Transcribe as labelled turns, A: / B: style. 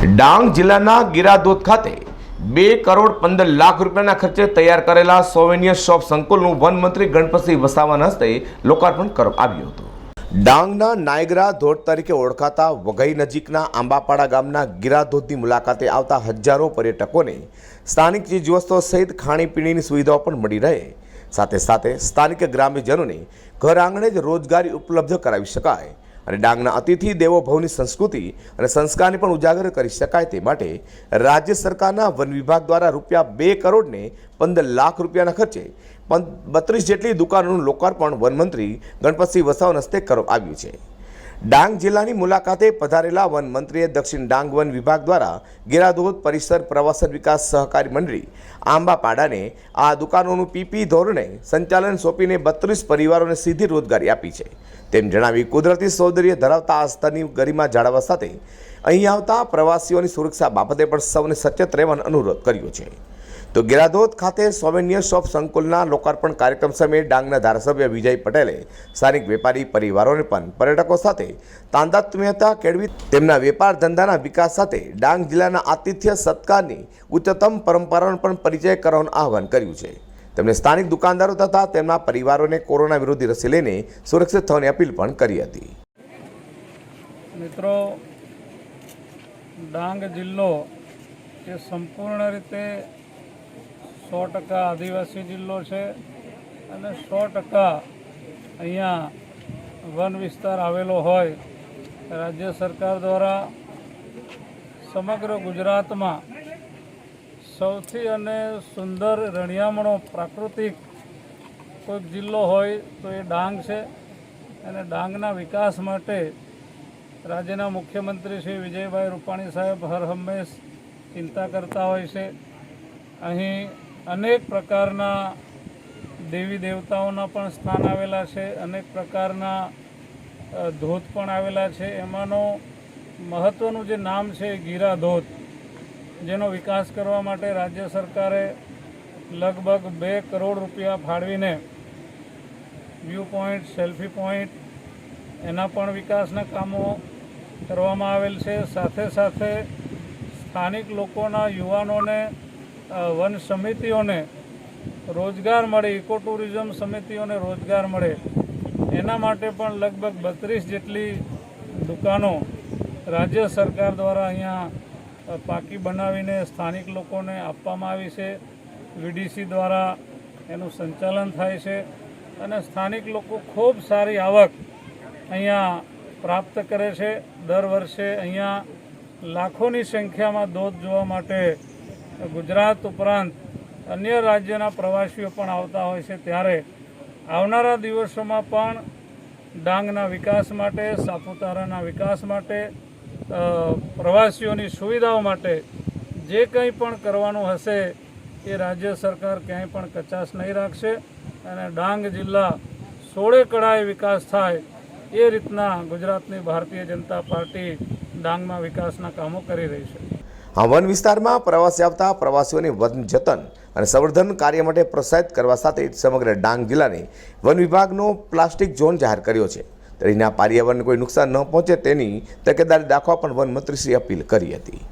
A: ડાંગ જિલ્લાના ગિરાધોધ ખાતે બે કરોડ પંદર લાખ રૂપિયાના ખર્ચે તૈયાર કરેલા સોવેનિયર શોપ સંકુલનું વનમંત્રી ગણપતસિંહ વસાવાના હસ્તે લોકાર્પણ કરવામાં આવ્યું હતું. ડાંગના નાયગ્રા ધોધ તરીકે ઓળખાતા વઘઈ નજીકના આંબાપાડા ગામના ગિરાધોધની મુલાકાતે આવતા હજારો પર્યટકોને સ્થાનિક ચીજવસ્તુઓ સહિત ખાણીપીણીની સુવિધાઓ પણ મળી રહે. સાથે સાથે સ્થાનિક ગ્રામ્યજનોને ઘર આંગણે જ રોજગારી ઉપલબ્ધ કરાવી શકાય. અને ડાંગના અતિથિ દેવો ભવની સંસ્કૃતિ અને સંસ્કારને પણ ઉજાગર કરી શકાય તે માટે રાજ્ય સરકારના વન વિભાગ દ્વારા રૂપિયા બે કરોડને પંદર લાખ રૂપિયાના ખર્ચે પણ બત્રીસ જેટલી દુકાનોનું લોકાર્પણ વનમંત્રી ગણપતસિંહ વસાવન હસ્તે કરવામાં આવ્યું છે. ડાંગ જિલ્લાની મુલાકાતે પધારેલા વન મંત્રીએ દક્ષિણ ડાંગ વન વિભાગ દ્વારા ગિરાધોધ પરિસર પ્રવાસન વિકાસ સહકારી મંડળી આંબાપાડાને આ દુકાનોનું પીપી ધોરણે સંચાલન સોંપીને બત્રીસ પરિવારોને સીધી રોજગારી આપી છે. તેમ જણાવી કુદરતી સૌંદર્ય ધરાવતા આ સ્થળની ગરિમા જાળવવા સાથે અહીં આવતા પ્રવાસીઓની સુરક્ષા બાબતે પણ સૌને સચેત રહેવાનો અનુરોધ કર્યો છે. તો ગેરાધોધ ખાતે સોવેનિયર શોપ સંકુલના લોકાર્પણ કાર્યક્રમ સમયે ડાંગના ધારાસભ્ય વિજય પટેલે સ્થાનિક વેપારી પરિવારોને પણ પર્યટકો સાથે તાંદાત્મ્યતા કેળવી તેમના વેપાર ધંધાના વિકાસ સાથે ડાંગ જિલ્લાના આતિથ્ય સત્કારની ઉચ્ચતમ પરંપરાનો પણ પરિચય કરવાનું આહવાન કર્યું છે. તેમણે સ્થાનિક દુકાનદારો તથા તેમના પરિવારોને કોરોના વિરોધી રસી લઈને સુરક્ષિત થવાની અપીલ પણ કરી હતી.
B: મિત્રો, ડાંગ જિલ્લો એ સંપૂર્ણ રીતે સો ટકા આદિવાસી જિલ્લો છે અને સો ટકા અહીંયા વન વિસ્તાર આવેલો હોય, રાજ્ય સરકાર દ્વારા સમગ્ર ગુજરાતમાં સૌથી અને સુંદર રણિયામણો પ્રાકૃતિક કોઈક જિલ્લો હોય તો એ ડાંગ છે અને ડાંગના વિકાસ માટે રાજ્યના મુખ્યમંત્રી શ્રી વિજયભાઈ રૂપાણી સાહેબ હર હંમેશ ચિંતા કરતા હોય છે. અહીં અનેક પ્રકારના દેવી દેવતાઓના પણ સ્થાન આવેલા છે, અનેક પ્રકારના ધોધ પણ આવેલા છે. એમાંનો મહત્ત્વનું જે નામ છે ગીરા ધોધ. જેનો વિકાસ કરવા માટે રાજ્ય સરકારે લગભગ બે કરોડ રૂપિયા ફાળવીને વ્યૂ પોઈન્ટ, સેલ્ફી પોઈન્ટ એના પણ વિકાસના કામો કરવામાં આવેલ છે. સાથે સાથે સ્થાનિક લોકોના યુવાનોને વન સમિતિઓને રોજગાર મળે ઇકો ટુરિઝમ સમિતિઓને રોજગાર મળે, એના માટે પણ લગભગ બત્રીસ જેટલી દુકાનો રાજ્ય સરકાર દ્વારા અહીંયા પાકી બનાવીને સ્થાનિક લોકોને આપવામાં આવી છે. વીડીસી દ્વારા એનું સંચાલન થાય છે અને સ્થાનિક લોકો ખૂબ સારી આવક અહીંયા પ્રાપ્ત કરે છે. દર વર્ષે અહીંયા લાખોની સંખ્યામાં ધોધ જોવા માટે ગુજરાત ઉપરાંત અન્ય રાજ્યના પ્રવાસીઓ પણ આવતા હોય છે ત્યારે આવનારા દિવસોમાં પણ ડાંગના વિકાસ માટે, સાપુતારાના વિકાસ માટે પ્રવાસીઓની સુવિધાઓ માટે જે કંઈ પણ કરવાનું હશે એ રાજ્ય સરકાર ક્યાંય પણ કચાશ નહીં રાખશે અને ડાંગ જિલ્લા સોળે કળાએ વિકાસ થાય એ રીતના ગુજરાતની ભારતીય જનતા પાર્ટી ડાંગમાં વિકાસના કામો કરી રહી છે.
A: આ વન વિસ્તારમાં પ્રવાસી આવતા પ્રવાસીઓને વન જતન અને સંવર્ધન કાર્ય માટે પ્રોત્સાહિત કરવા સાથે સમગ્ર ડાંગ જિલ્લાને વન વિભાગનો પ્લાસ્ટિક ઝોન જાહેર કર્યો છે. તેના પર્યાવરણને કોઈ નુકસાન ન પહોંચે તેની તકેદારી દાખવા પણ વન મંત્રીશ્રીએ અપીલ કરી હતી.